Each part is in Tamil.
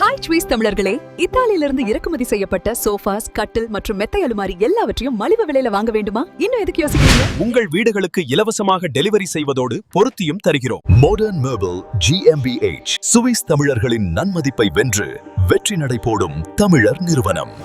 ஹாய் ஸ்வீஸ் தமிழர்களே. இத்தாலியிலிருந்து இறக்குமதி செய்யப்பட்ட சோஃபாஸ் கட்டில் மற்றும் மெத்தை அலுமாரி எல்லாவற்றையும் மலிவு விலையில வாங்க வேண்டுமா? இன்னும் எதுக்கு யோசிக்கிறீங்க? உங்கள் வீடுகளுக்கு இலவசமாக டெலிவரி செய்வதோடு பொருத்தியும் தருகிறோம். மாடர்ன் மேபிள் ஜிஎம்பிஎச் சுவிஸ் தமிழர்களின் நன்மதிப்பை வென்று வெற்றி நடை போடும் தமிழர் நிறுவனம்.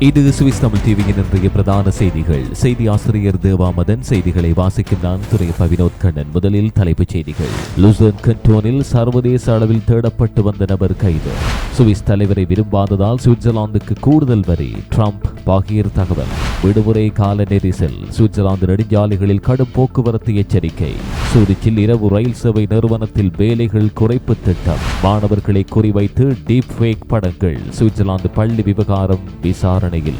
இது சுவிஸ் தமிழ் டிவியின் இன்றைய பிரதான செய்திகள். செய்தி ஆசிரியர் தேவாமதன் செய்திகளை வாசிக்கும் நான் துறை பவினோத் கண்ணன். முதலில் தலைப்புச் செய்திகள். லுசர்ன் கண்டோனில் சர்வதேச அளவில் தேடப்பட்டு வந்த நபர் கைது. சுவிஸ் தலைவரை விரும்பாததால் சுவிட்சர்லாந்துக்கு கூடுதல் வரி. ட்ரம்ப் பகீர் தகவல் விடுமுறை கால நெரிசல். சுவிட்சர்லாந்து நெடுஞ்சாலைகளில் கடும் போக்குவரத்து எச்சரிக்கை. சூரிச்சில் இரவு ரயில் சேவை நிறுவனத்தில் வேலைகள் குறைப்பு திட்டம். மாணவர்களை குறிவைத்து டீப் ஃபேக் படங்கள். சுவிட்சர்லாந்து பள்ளி விவகாரம் விசாரணையில்.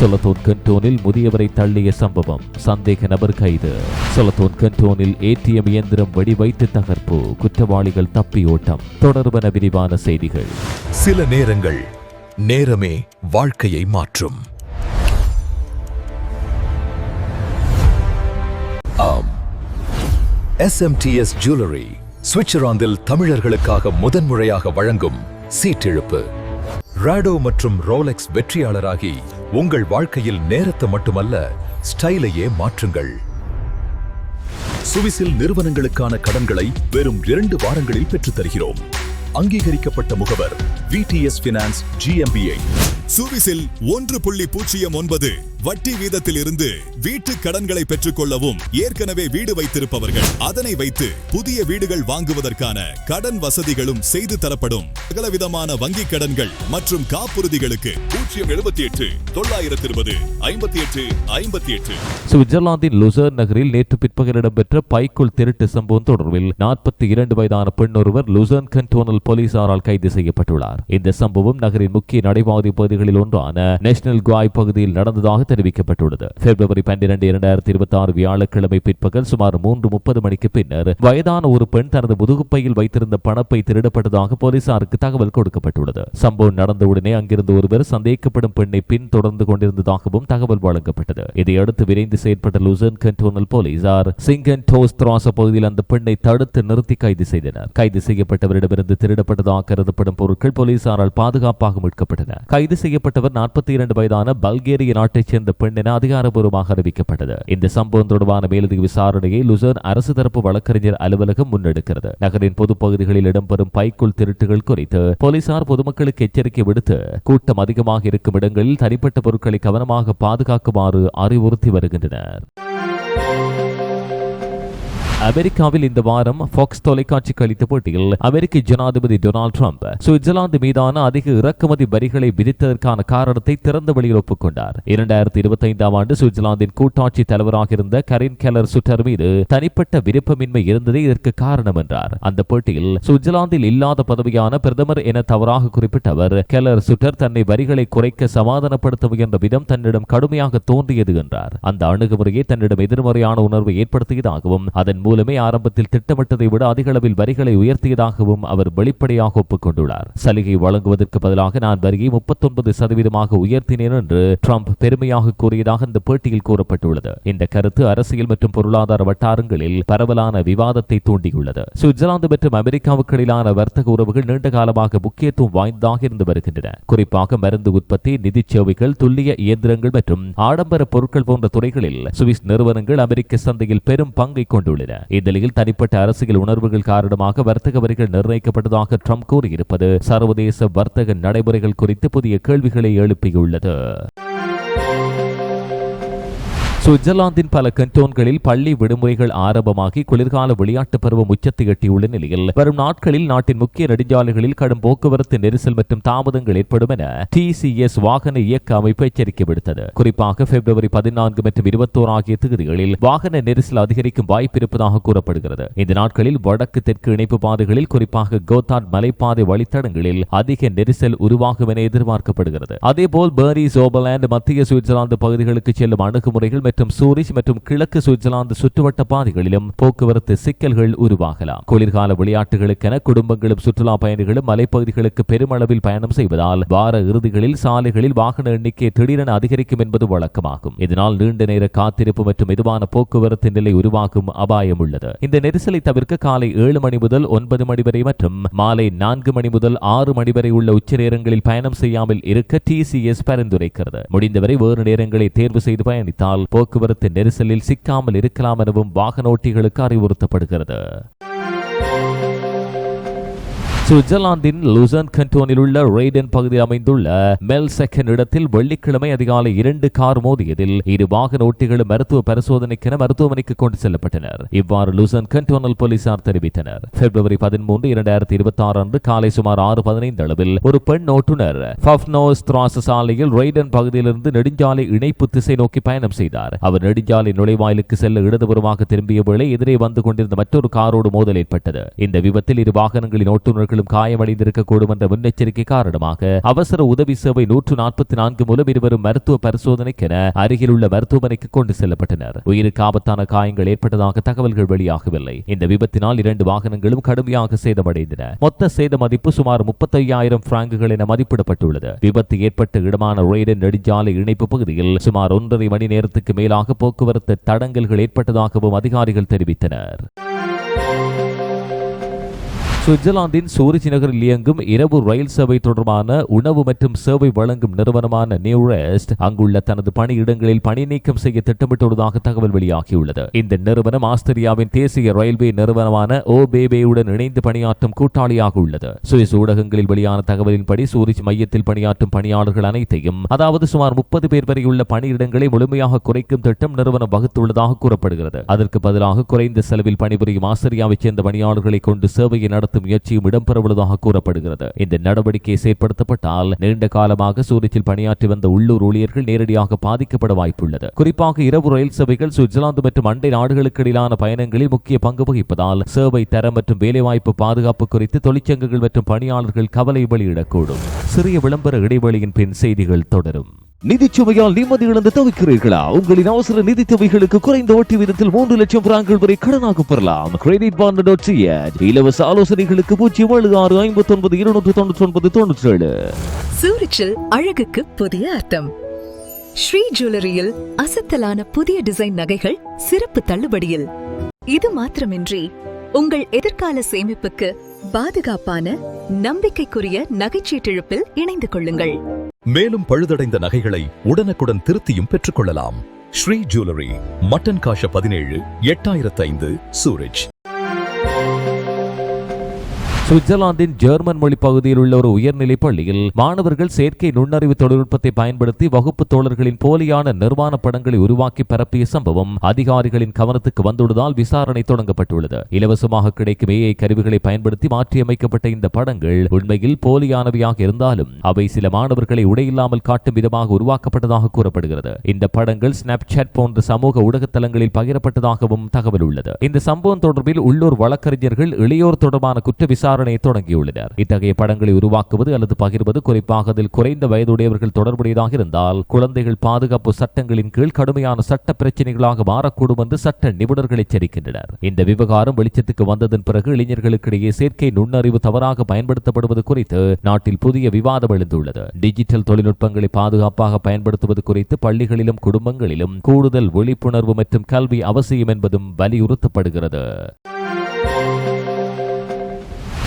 சொலத்தோன் கண்டோனில் முதியவரை தள்ளிய சம்பவம். சந்தேக நபர் கைது. சொலத்தோன் கண்டோனில் ஏடிஎம் இயந்திரம் வெடிவைத்து தகர்ப்பு. குற்றவாளிகள் தப்பியோட்டம். தொடர்பன விரிவான செய்திகள். சில நேரங்கள் நேரமே வாழ்க்கையை மாற்றும். ஆம். எஸ்எம்டிஎஸ் ஜுவல்லரி சுவிட்சர்லாந்தில் தமிழர்களுக்காக முதன்முறையாக வழங்கும் சீட்டிழுப்பு. ராடோ மற்றும் ரோலெக்ஸ் வெற்றியாளராகி உங்கள் வாழ்க்கையில் நேரத்தை மட்டுமல்ல ஸ்டைலையே மாற்றுங்கள். சுவிசில் நிறுவனங்களுக்கான கடன்களை வெறும் இரண்டு வாரங்களில் பெற்றுத் தருகிறோம் அங்கீகரிக்கப்பட்ட முகவர் விடிஎஸ் பினான்ஸ் ஜிஎம்பிஐ சுவிஸில் ஒன்று புள்ளி பூஜ்ஜியம் ஒன்பது. வட்டி வீதத்தில் இருந்து வீட்டு கடன்களை பெற்றுக்கொள்ளவும் ஏற்கனவே வீடு வைத்திருப்பவர்கள். அதனை வைத்து புதிய வீடுகள் வாங்குவதற்கான கடன் வசதிகளும் செய்து தரப்படும். சகலவிதமான வங்கிக் கடன்கள் மற்றும் காப்புறுதிகளுக்கு பூஜ்ஜியம் எழுபத்தி எட்டு தொள்ளாயிரத்தி இருபது ஐம்பத்தி எட்டு ஐம்பத்தி எட்டு. சுவிட்சர்லாந்தின் லுசர் நகரில் நேற்று பிற்பகல் இடம்பெற்ற பைக்குள் திருட்டு சம்பவம் தொடர்பில் நாற்பத்தி இரண்டு வயதான பெண் ஒருவர் லுசர்ன் கண்டோனல் போலீசாரால் கைது செய்யப்பட்டுள்ளார். இந்த சம்பவம் நகரின் முக்கிய நடைபாதை பகுதிகளில் ஒன்றான நேஷனல் குவாய் பகுதியில் நடந்ததாக தெரிவிக்கப்பட்டுள்ளது. பிப்ரவரி பன்னிரண்டு இரண்டாயிரத்தி இருபத்தி ஆறு வியாழக்கிழமை பிற்பகல் சுமார் மூன்று முப்பது மணிக்கு பின்னர் வயதான ஒரு பெண் தனது முதுகுப்பையில் வைத்திருந்த பணப்பை திருடப்பட்டதாக போலீசாருக்கு தகவல் கொடுக்கப்பட்டுள்ளது. சம்பவம் நடந்தவுடனே அங்கிருந்து ஒருவர் சந்தேகிக்கப்படும் பெண்ணை பின் தொடர்ந்து கொண்டிருந்ததாகவும் தகவல் வழங்கப்பட்டது. இதையடுத்து விரைந்து செயற்பட்ட லூசன் கண்டோனல் போலீசார் சிங்கன் டோஸ் திராச பகுதியில் அந்த பெண்ணை தடுத்து நிறுத்தி கைது செய்தனர். கைது செய்யப்பட்டவரிடமிருந்து திருடப்பட்டதாக கருதப்படும் பொருட்கள் போலீசாரால் பாதுகாப்பாக மீட்கப்பட்டன. கைது செய்யப்பட்டவர் நாற்பத்தி இரண்டு வயதான பல்கேரிய நாட்டைச் சேர்ந்த பெண் என அதிகாரப்பூர்வமாக அறிவிக்கப்பட்டது. இந்த சம்பவம் தொடர்பான மேலதிக விசாரணையை லுசர்ன் அரசு தரப்பு வழக்கறிஞர் அலுவலகம் முன்னெடுக்கிறது. நகரின் பொது பகுதிகளில் இடம்பெறும் பைக்குள் திருட்டுகள் குறித்து போலீசார் பொதுமக்களுக்கு எச்சரிக்கை விடுத்து கூட்டம் அதிகமாக இருக்கும் இடங்களில் தனிப்பட்ட பொருட்களை கவனமாக பாதுகாக்குமாறு அறிவுறுத்தி வருகின்றனர். அமெரிக்காவில் இந்த வாரம் ஃபாக்ஸ் தொலைக்காட்சிக்கு அளித்த போட்டியில் அமெரிக்க ஜனாதிபதி டொனால்டு ட்ரம்ப் சுவிட்சர்லாந்து மீதான அதிக இறக்குமதி வரிகளை விதித்ததற்கான காரணத்தை திறந்த வழியில் ஒப்புக்கொண்டார். இரண்டாயிரத்தி இருபத்தி ஐந்தாம் ஆண்டு சுவிட்சர்லாந்தின் கூட்டாட்சி தலைவராக இருந்த கரின் கெலர் சுட்டர் மீது தனிப்பட்ட விருப்பமின்மை இருந்ததே இதற்கு காரணம் என்றார். அந்த போட்டியில் சுவிட்சர்லாந்தில் இல்லாத பதவியான பிரதமர் என தவறாக குறிப்பிட்ட அவர் கெலர் சுட்டர் தன்னை வரிகளை குறைக்க சமாதானப்படுத்த முயன்ற விதம் தன்னிடம் கடுமையாக தோன்றியது என்றார். அந்த அணுகுமுறையை தன்னிடம் எதிர்மறையான உணர்வை ஏற்படுத்தியதாகவும் அதன் மூலம் ஆரம்பத்தில் திட்டமிட்டதை விட அதிக அளவில் வரிகளை உயர்த்தியதாகவும் அவர் வெளிப்படையாக ஒப்புக்கொண்டுள்ளார். சலுகை வழங்குவதற்கு பதிலாக நான் வரியை முப்பத்தொன்பது சதவீதமாக உயர்த்தினேன் என்று ட்ரம்ப் பெருமையாக கூறியதாக இந்த பேட்டியில் கூறப்பட்டுள்ளது. இந்த கருத்து அரசியல் மற்றும் பொருளாதார வட்டாரங்களில் பரவலான விவாதத்தை தூண்டியுள்ளது. சுவிட்சர்லாந்து மற்றும் அமெரிக்காவுக்கு இடையிலான வர்த்தக உறவுகள் நீண்ட காலமாக முக்கியத்துவம் வாய்ந்ததாக இருந்து வருகின்றன. குறிப்பாக மருந்து உற்பத்தி நிதி சேவைகள் துல்லிய இயந்திரங்கள் மற்றும் ஆடம்பர பொருட்கள் போன்ற துறைகளில் சுவிஸ் நிறுவனங்கள் அமெரிக்க சந்தையில் பெரும் பங்கை கொண்டுள்ளன. இந்நிலையில் தனிப்பட்ட அரசியல் உணர்வுகள் காரணமாக வர்த்தக வரிகள் நிர்ணயிக்கப்பட்டதாக ட்ரம்ப் கூறியிருப்பது சர்வதேச வர்த்தக நடைமுறைகள் குறித்து புதிய கேள்விகளை எழுப்பியுள்ளது. சுவிட்சர்லாந்தின் பல கண்டோன்களில் பள்ளி விடுமுறைகள் ஆரம்பமாகி குளிர்கால விளையாட்டு பருவம் உச்சத்தை எட்டியுள்ள நிலையில் வரும் நாட்களில் நாட்டின் முக்கிய நெடுஞ்சாலைகளில் கடும் போக்குவரத்து நெரிசல் மற்றும் தாமதங்கள் ஏற்படும் என டிசிஎஸ் வாகன இயக்க அமைப்பு எச்சரிக்கை விடுத்தது. குறிப்பாக பிப்ரவரி பதினான்கு மற்றும் இருபத்தோரு ஆகிய தொகுதிகளில் வாகன நெரிசல் அதிகரிக்கும் வாய்ப்பு இருப்பதாக கூறப்படுகிறது. இந்த நாட்களில் வடக்கு தெற்கு இணைப்பு பாதைகளில் குறிப்பாக கோத்தாட் மலைப்பாதை வழித்தடங்களில் அதிக நெரிசல் உருவாகும் என எதிர்பார்க்கப்படுகிறது. அதேபோல் பேரி சோபலாந்து மத்திய சுவிட்சர்லாந்து பகுதிகளுக்கு செல்லும் அணுகுமுறைகள் மற்றும் சூரிச் மற்றும் கிழக்கு சுவிட்சர்லாந்து சுற்றுவட்ட பாதைகளிலும் போக்குவரத்து சிக்கல்கள் உருவாகலாம். குளிர்கால விளையாட்டுகளுக்கென குடும்பங்களும் சுற்றுலா பயணிகளும் மலைப்பகுதிகளுக்கு பெருமளவில் பயணம் செய்வதால் வார இறுதிகளில் சாலைகளில் வாகன எண்ணிக்கை திடீரென அதிகரிக்கும் என்பது வழக்கமாகும். இதனால் நீண்ட நேர காத்திருப்பு மற்றும் மெதுவான போக்குவரத்து நிலை உருவாகும் அபாயம் உள்ளது. இந்த நெரிசலை தவிர்க்க காலை ஏழு மணி முதல் ஒன்பது மணி வரை மற்றும் மாலை நான்கு மணி முதல் ஆறு மணி வரை உள்ள உச்ச நேரங்களில் பயணம் செய்யாமல் இருக்க டிசிஎஸ் பரிந்துரைக்கிறது. முடிந்தவரை வேறு நேரங்களை தேர்வு செய்து பயணித்தால் போக்குவரத்து நெரிசலில் சிக்காமல் இருக்கலாம் எனவும் வாகன ஓட்டிகளுக்கு அறிவுறுத்தப்படுகிறது. சுவிட்சர்லாந்தின் லுசன் கண்டோனில் உள்ள ரெய்டன் பகுதியில் அமைந்துள்ள மெல் செகண்ட் இடத்தில் வெள்ளிக்கிழமை அதிகாலை இரண்டு கார் மோதியதில் இரு வாகன ஓட்டிகளும் மருத்துவ பரிசோதனைக்கென மருத்துவமனைக்கு கொண்டு செல்லப்பட்டனர். இவ்வாறு லுசன் கண்டோனல் போலீசார் தெரிவித்தனர். பிப்ரவரி பதிமூன்று இரண்டாயிரத்தி இருபத்தி ஆறு அன்று காலை சுமார் ஆறு பதினைந்து அளவில் ஒரு பெண் ஓட்டுநர் ஃபப்னோஸ் திராச சாலையில் ரெய்டன் பகுதியிலிருந்து நெடுஞ்சாலை இணைப்பு திசை நோக்கி பயணம் செய்தார். அவர் நெடுஞ்சாலை நுழைவாயிலுக்கு செல்ல இடதுபுறமாக திரும்பிய வேளை எதிரே வந்து கொண்டிருந்த மற்றொரு காரோடு மோதல் ஏற்பட்டது. இந்த விபத்தில் இரு வாகனங்களின் ஓட்டுநர்கள் காயமடைந்திருக்க காயமடைந்திருக்கக்கூடும் என்ற முன்னெச்சரிக்கை காரணமாக அவசர உதவி சேவை நூற்று நாற்பத்தி நான்கு மூலம் இருவரும் மருத்துவ பரிசோதனைக்கென அருகில் உள்ள மருத்துவமனைக்கு கொண்டு செல்லப்பட்டனர். உயிருக்கு ஆபத்தான காயங்கள் ஏற்பட்டதாக தகவல்கள் வெளியாகவில்லை. இந்த விபத்தினால் இரண்டு வாகனங்களும் கடுமையாக சேதமடைந்தன. மொத்த சேத மதிப்பு சுமார் முப்பத்தையாயிரம் பிராங்குகள் என மதிப்பிடப்பட்டுள்ளது. விபத்து ஏற்பட்ட இடமான ரெய்டன் நெடுஞ்சாலை இணைப்பு பகுதியில் சுமார் ஒன்றரை மணி நேரத்துக்கு மேலாக போக்குவரத்து தடங்கல்கள் ஏற்பட்டதாகவும் அதிகாரிகள் தெரிவித்தனர். சுவிட்சர்லாந்தின் சூரிச் நகரில் இயங்கும் இரவு ரயில் சேவை தொடர்பான உணவு மற்றும் சேவை வழங்கும் நிறுவனமான நியூரெஸ்ட் அங்குள்ள தனது பணியிடங்களில் பணி நீக்கம் செய்ய திட்டமிட்டுள்ளதாக தகவல் வெளியாகியுள்ளது. இந்த நிறுவனம் ஆஸ்திரியாவின் தேசிய ரயில்வே நிறுவனமான ஓபேபேயுடன் இணைந்து பணியாற்றும் கூட்டாளியாக உள்ளது. சுவிஸ் ஊடகங்களில் வெளியான தகவலின்படி சூரிச் மையத்தில் பணியாற்றும் பணியாளர்கள் அனைத்தையும் அதாவது சுமார் முப்பது பேர் வரையுள்ள பணியிடங்களை முழுமையாக குறைக்கும் திட்டம் நிறுவனம் வகுத்துள்ளதாக கூறப்படுகிறது. அதற்கு பதிலாக குறைந்த செலவில் பணிபுரியும் ஆஸ்திரியாவைச் சேர்ந்த பணியாளர்களை கொண்டு சேவையை நடத்த நடத்தும் முயற்சியும் இடம்பெறவுள்ளதாக கூறப்படுகிறது. இந்த நடவடிக்கை செயற்படுத்தப்பட்டால் நீண்ட காலமாக சூரிச்சில் பணியாற்றி வந்த உள்ளூர் ஊழியர்கள் நேரடியாக பாதிக்கப்பட வாய்ப்புள்ளது. குறிப்பாக இரவு ரயில் சேவைகள் சுவிட்சர்லாந்து மற்றும் அண்டை நாடுகளுக்கு இடையிலான பயணங்களில் முக்கிய பங்கு வகிப்பதால் சேவை தரம் மற்றும் வேலைவாய்ப்பு பாதுகாப்பு குறித்து தொழிற்சங்கங்கள் மற்றும் பணியாளர்கள் கவலை வெளியிடக்கூடும். சிறிய விளம்பர இடைவெளியின் பின் செய்திகள் தொடரும். நிதிச்சுமையால் நிம்மதி இழந்து தவிக்கிறீர்களா? உங்களின் அவசர நிதி தேவைகளுக்கு குறைந்த வட்டி விதத்தில் மூன்று லட்சம் பிராங்கள் வரை கடனாக பெறலாம். கிரெடிட் பாண்ட் டாட் இலவச ஆலோசனைகளுக்கு பூஜ்ஜியம் ஏழு ஆறு ஐம்பத்தி ஒன்பது இருநூற்று தொண்ணூற்றி ஒன்பது தொண்ணூற்றி ஏழு சூரிச்சில் அழகுக்கு புதிய அர்த்தம். ஸ்ரீ ஜுவல்லரியில் அசத்தலான புதிய டிசைன் நகைகள் சிறப்பு தள்ளுபடியில். இது மாத்திரமின்றி உங்கள் எதிர்கால சேமிப்புக்கு பாதுகாப்பான நம்பிக்கைக்குரிய நகைச்சீட்டிழப்பில் இணைந்து கொள்ளுங்கள். மேலும் பழுதடைந்த நகைகளை உடனுக்குடன் திருத்தியும் பெற்றுக்கொள்ளலாம். ஸ்ரீ ஜுவல்லரி மட்டன் காஷ பதினேழு எட்டாயிரத்து ஐந்து சூரஜ் சுவிட்சர்லாந்தின் ஜெர்மன் மொழி பகுதியில் உள்ள ஒரு உயர்நிலை பள்ளியில் மாணவர்கள் செயற்கை நுண்ணறிவு தொழில்நுட்பத்தை பயன்படுத்தி வகுப்பு தோழர்களின் போலியான நிர்வாண படங்களை உருவாக்கி பரப்பிய சம்பவம் அதிகாரிகளின் கவனத்துக்கு வந்துள்ளதால் விசாரணை தொடங்கப்பட்டுள்ளது. இலவசமாக கிடைக்கும் ஏஐ கருவிகளை பயன்படுத்தி மாற்றியமைக்கப்பட்ட இந்த படங்கள் உண்மையில் போலியானவையாக இருந்தாலும் அவை சில மாணவர்களை உடையில்லாமல் காட்டும் விதமாக உருவாக்கப்பட்டதாக கூறப்படுகிறது. இந்த படங்கள் ஸ்னாப்சாட் போன்ற சமூக ஊடகத்தலங்களில் பகிரப்பட்டதாகவும் தகவல் உள்ளது. இந்த சம்பவம் தொடர்பில் உள்ளூர் வழக்கறிஞர்கள் இளையோர் தொடர்பான குற்ற விசாரணை விசாரணையை தொடங்கியுள்ளனர். இத்தகைய படங்களை உருவாக்குவது அல்லது பகிர்வது குறிப்பாக அதில் குறைந்த வயதுடையவர்கள் தொடர்புடையதாக இருந்தால் குழந்தைகள் பாதுகாப்பு சட்டங்களின் கீழ் கடுமையான சட்ட பிரச்சனைகளாக மாறக்கூடும் என்று சட்ட நிபுணர்கள் எச்சரிக்கின்றனர். இந்த விவகாரம் வெளிச்சத்துக்கு வந்ததன் பிறகு இளைஞர்களுக்கிடையே செயற்கை நுண்ணறிவு தவறாக பயன்படுத்தப்படுவது குறித்து நாட்டில் புதிய விவாதம் எழுந்துள்ளது. டிஜிட்டல் தொழில்நுட்பங்களை பாதுகாப்பாக பயன்படுத்துவது குறித்து பள்ளிகளிலும் குடும்பங்களிலும் கூடுதல் விழிப்புணர்வு மற்றும் கல்வி அவசியம் என்பதும் வலியுறுத்தப்படுகிறது.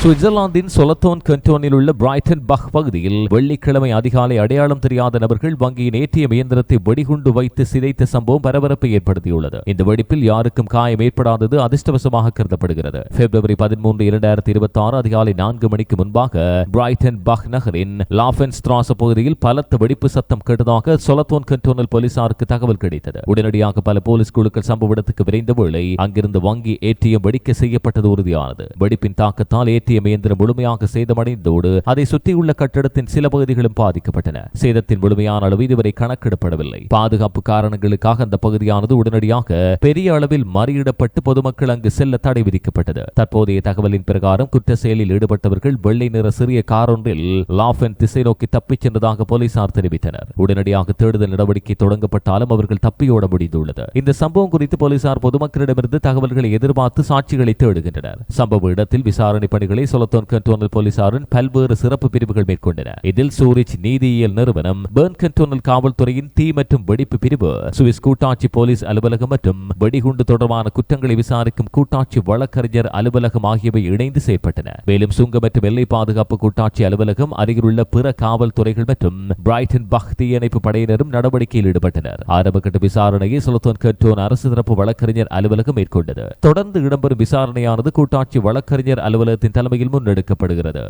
சுவிட்சர்லாந்தின் சொலத்தோன் கண்டோனில் உள்ள பிரைட்டன் பக் பகுதியில் வெள்ளிக்கிழமை அதிகாலை அடையாளம் தெரியாத நபர்கள் வங்கியின் ஏடிஎம் இயந்திரத்தை வெடிகுண்டு வைத்து சிதைத்த சம்பவம் பரபரப்பை ஏற்படுத்தியுள்ளது. இந்த வெடிப்பில் யாருக்கும் காயம் ஏற்படாதது அதிர்ஷ்டவசமாக கருதப்படுகிறது. பிப்ரவரி பதிமூன்று இரண்டாயிரத்தி இருபத்தி ஆறு அதிகாலை நான்கு மணிக்கு முன்பாக பிரைட்டன் பக் நகரின் லாஃபென்ஸ் திராச பகுதியில் பலத்த வெடிப்பு சத்தம் கேட்டதாக சொலத்தோன் கண்டோனல் போலீசாருக்கு தகவல் கிடைத்தது. உடனடியாக பல போலீஸ் குழுக்கள் சம்பவ இடத்துக்கு விரைந்த வேளை அங்கிருந்து வங்கி ஏடிஎம் வெடிக்க செய்யப்பட்டது உறுதியானது. வெடிப்பின் தாக்கத்தால் ஏடிஎம் இயந்திரம் முழுமையாக சேதமடைந்தோடு அதை சுற்றியுள்ள கட்டடத்தின் சில பகுதிகளும் பாதிக்கப்பட்டன. சேதத்தின் முழுமையான அளவு இதுவரை கணக்கிடப்படவில்லை. பாதுகாப்பு காரணங்களுக்காக அந்த பகுதியானது உடனடியாக பெரிய அளவில் மறியிடப்பட்டு பொதுமக்கள் அங்கு செல்ல தடை விதிக்கப்பட்டது. தற்போதைய தகவலின் பிரகாரம் குற்ற செயலில் ஈடுபட்டவர்கள் வெள்ளை நிற சிறிய கார் ஒன்றில் லாஃபென் திசை நோக்கி தப்பிச் சென்றதாக போலீசார் தெரிவித்தனர். உடனடியாக தேடுதல் நடவடிக்கை தொடங்கப்பட்டாலும் அவர்கள் தப்பியோட முடிந்துள்ளது. இந்த சம்பவம் குறித்து போலீசார் பொதுமக்களிடமிருந்து தகவல்களை எதிர்பார்த்து சாட்சிகளை தேடுகின்றனர். சம்பவ இடத்தில் விசாரணை பணிகளை சொலத்தோன் கண்டோனல் போலீசாரின் பல்வேறு சிறப்பு பிரிவுகள் மேற்கொண்டன. இதில் சூரிச் நீதியியல் நிறுவனம் பேர்ன் கண்டோனல் காவல்துறையின் தீ மற்றும் வெடிப்பு பிரிவு சுவிஸ் கூட்டாட்சி போலீஸ் அலுவலகம் மற்றும் வெடிகுண்டு தொடர்பான குற்றங்களை விசாரிக்கும் கூட்டாட்சி வழக்கறிஞர் அலுவலகம் ஆகியவை இணைந்து செயல்பட்டன மேலும் சுங்க மற்றும் எல்லை பாதுகாப்பு கூட்டாட்சி அலுவலகம் அருகிலுள்ள பிற காவல்துறைகள் மற்றும் பிரைட்டன் பக் தீயணைப்பு படையினரும் நடவடிக்கையில் ஈடுபட்டனர். ஆரம்பகட்ட விசாரணையை சுலத்தோன் கண்டோன் அரசு தரப்பு வழக்கறிஞர் அலுவலகம் மேற்கொண்டது. தொடர்ந்து இடம்பெறும் விசாரணையானது கூட்டாட்சி வழக்கறிஞர் அலுவலகத்தின் தலைமையில் முன்னெடுக்கப்படுகிறது.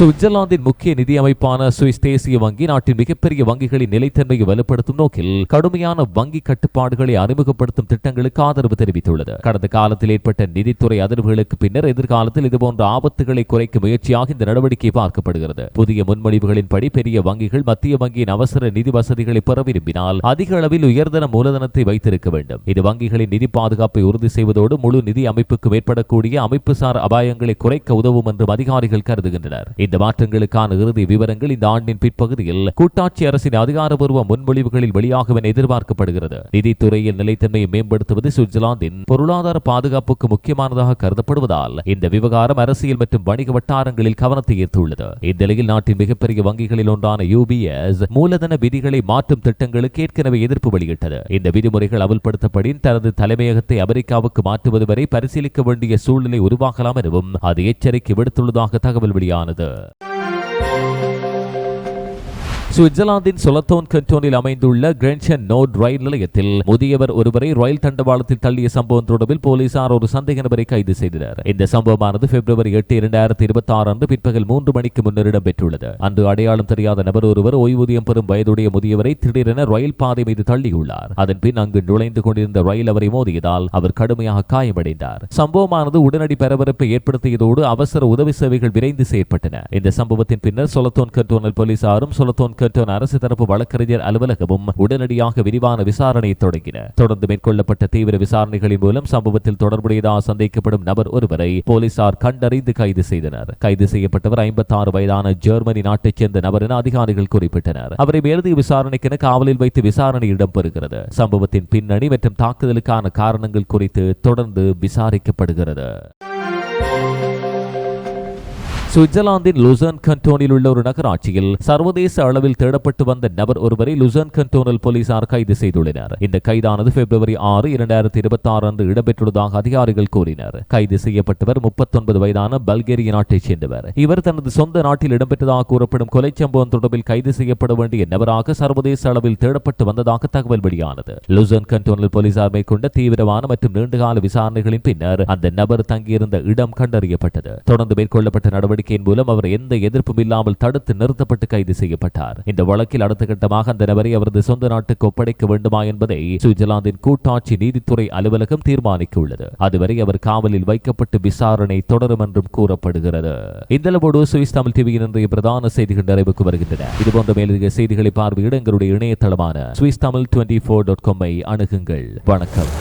சுவிட்சர்லாந்தின் முக்கிய நிதி அமைப்பான சுவிஸ் தேசிய வங்கி நாட்டின் மிகப்பெரிய வங்கிகளின் நிலைத்தன்மையை வலுப்படுத்தும் நோக்கில் கடுமையான வங்கி கட்டுப்பாடுகளை அறிமுகப்படுத்தும் திட்டங்களுக்கு ஆதரவு தெரிவித்துள்ளது. கடந்த காலத்தில் ஏற்பட்ட நிதித்துறை அதிர்வுகளுக்கு பின்னர் எதிர்காலத்தில் இதுபோன்ற ஆபத்துகளை குறைக்கும் முயற்சியாக இந்த நடவடிக்கை பார்க்கப்படுகிறது. புதிய முன்மொழிவுகளின்படி பெரிய வங்கிகள் மத்திய வங்கியின் அவசர நிதி வசதிகளை பெற விரும்பினால் அதிக அளவில் உயர்தர மூலதனத்தை வைத்திருக்க வேண்டும். இது வங்கிகளின் நிதி பாதுகாப்பை உறுதி செய்வதோடு முழு நிதி அமைப்புக்கு ஏற்படக்கூடிய அமைப்புசார் அபாயங்களை குறைக்க உதவும் என்றும் அதிகாரிகள் கருதுகின்றனர். இந்த மாற்றங்களுக்கான இறுதி விவரங்கள் இந்த ஆண்டின் பிற்பகுதியில் கூட்டாட்சி அரசின் அதிகாரபூர்வ முன்மொழிவுகளில் வெளியாகும் என எதிர்பார்க்கப்படுகிறது. நிதித்துறையில் நிலைத்தன்மையை மேம்படுத்துவது சுவிட்சர்லாந்தின் பொருளாதார பாதுகாப்புக்கு முக்கியமானதாக கருதப்படுவதால் இந்த விவகாரம் அரசியல் மற்றும் வணிக வட்டாரங்களில் கவனத்தை ஈர்த்துள்ளது. இந்நிலையில் நாட்டின் மிகப்பெரிய வங்கிகளில் ஒன்றான யூபிஎஸ் மூலதன விதிகளை மாற்றும் திட்டங்களுக்கு ஏற்கனவே எதிர்ப்பு வெளியிட்டது. இந்த விதிமுறைகள் அமல்படுத்தப்படி தனது தலைமையகத்தை அமெரிக்காவுக்கு மாற்றுவது வரை பரிசீலிக்க வேண்டிய சூழ்நிலை உருவாகலாம் எனவும் அது எச்சரிக்கை விடுத்துள்ளதாக தகவல் வெளியானது. 的。சுவிட்சர்லாந்தின் சொலத்தோன் கண்டோனில் அமைந்துள்ள கிரென்ஷன் நோட் ரயில் நிலையத்தில் முதியவர் ஒருவரை ரயில் தண்டவாளத்தில் தள்ளிய சம்பவம் தொடர்பில் போலீசார் ஒரு சந்தேக நபரை கைது செய்தனர். இந்த சம்பவமானது பிப்ரவரி எட்டு இரண்டாயிரத்தி இருபத்தி ஆறு அன்று பிற்பகல் மூன்று மணிக்கு முன்னர் இடம்பெற்றுள்ளது. அன்று அடையாளம் தெரியாத நபர் ஒருவர் ஓய்வூதியம் பெறும் வயதுடைய முதியவரை திடீரென ரயில் பாதை மீது தள்ளியுள்ளார். அதன் பின் அங்கு நுழைந்து கொண்டிருந்த ரயில் அவரை மோதியதால் அவர் கடுமையாக காயமடைந்தார். சம்பவமானது உடனடி பரபரப்பை ஏற்படுத்தியதோடு அவசர உதவி சேவைகள் விரைந்து செயற்பட்டன. இந்த சம்பவத்தின் பின்னர் சொலத்தோன் கண்டோனல் போலீசாரும் சொலத்தோன் கண்டோன் அரசு தரப்பு வழக்கறிஞர் அலுவலகமும் உடனடியாக விரிவான விசாரணையை தொடங்கின. தொடர்ந்து மேற்கொள்ளப்பட்ட தீவிர விசாரணைகளின் மூலம் சம்பவத்தில் தொடர்புடையதாக சந்தேகப்படும் நபர் ஒருவரை போலீசார் கண்டறிந்து கைது செய்தனர். கைது செய்யப்பட்டவர் ஐம்பத்தி ஆறு வயதான ஜெர்மனி நாட்டைச் சேர்ந்த நபர் என அதிகாரிகள் குறிப்பிட்டனர். அவரை மேலதிக விசாரணைக்கென காவலில் வைத்து விசாரணை இடம்பெறுகிறது. சம்பவத்தின் பின்னணி மற்றும் தாக்குதலுக்கான காரணங்கள் குறித்து தொடர்ந்து விசாரிக்கப்படுகிறது. சுவிட்சர்லாந்தின் லுசன் கண்டோனில் உள்ள ஒரு நகராட்சியில் சர்வதேச அளவில் தேடப்பட்டு வந்த நபர் ஒருவரை லுசன் கண்டோனல் போலீசார் கைது செய்துள்ளனர். இந்த கைதானது பிப்ரவரி ஆறு இரண்டாயிரத்தி இருபத்தி ஆறு அன்று இடம்பெற்றுள்ளதாக அதிகாரிகள் கூறினர். கைது செய்யப்பட்டவர் முப்பத்தொன்பது வயதான பல்கேரிய நாட்டைச் சேர்ந்தவர். இவர் தனது சொந்த நாட்டில் இடம்பெற்றதாக கூறப்படும் கொலை சம்பவம் தொடர்பில் கைது செய்யப்பட வேண்டிய நபராக சர்வதேச அளவில் தேடப்பட்டு வந்ததாக தகவல் வெளியானது. லுசன் கண்டோனல் போலீசார் மேற்கொண்ட தீவிரமான மற்றும் நீண்டகால விசாரணைகளின் பின்னர் அந்த நபர் தங்கியிருந்த இடம் கண்டறியப்பட்டது. தொடர்ந்து மேற்கொள்ளப்பட்ட நடவடிக்கை நடவடிக்கையின் மூலம் அவர் எந்த எதிர்ப்பும் இல்லாமல் தடுத்து நிறுத்தப்பட்டு கைது செய்யப்பட்டார். இந்த வழக்கில் அடுத்த கட்டமாக அந்த நபரை அவரது சொந்த நாட்டுக்கு ஒப்படைக்க வேண்டுமா என்பதை சுவிட்சர்லாந்தின் கூட்டாட்சி நீதித்துறை அலுவலகம் தீர்மானிக்க உள்ளது அதுவரை அவர் காவலில் வைக்கப்பட்டு விசாரணை தொடரும் என்றும் கூறப்படுகிறது. இந்த அளவோடு சுவிஸ் தமிழ் டிவியின் இன்றைய பிரதான செய்திகள் நிறைவுக்கு வருகின்றன. இதுபோன்ற மேலதிக செய்திகளை பார்வையிட எங்களுடைய இணையதளமான Swiss Tamil twenty four dot காமை அணுகுங்கள். வணக்கம்.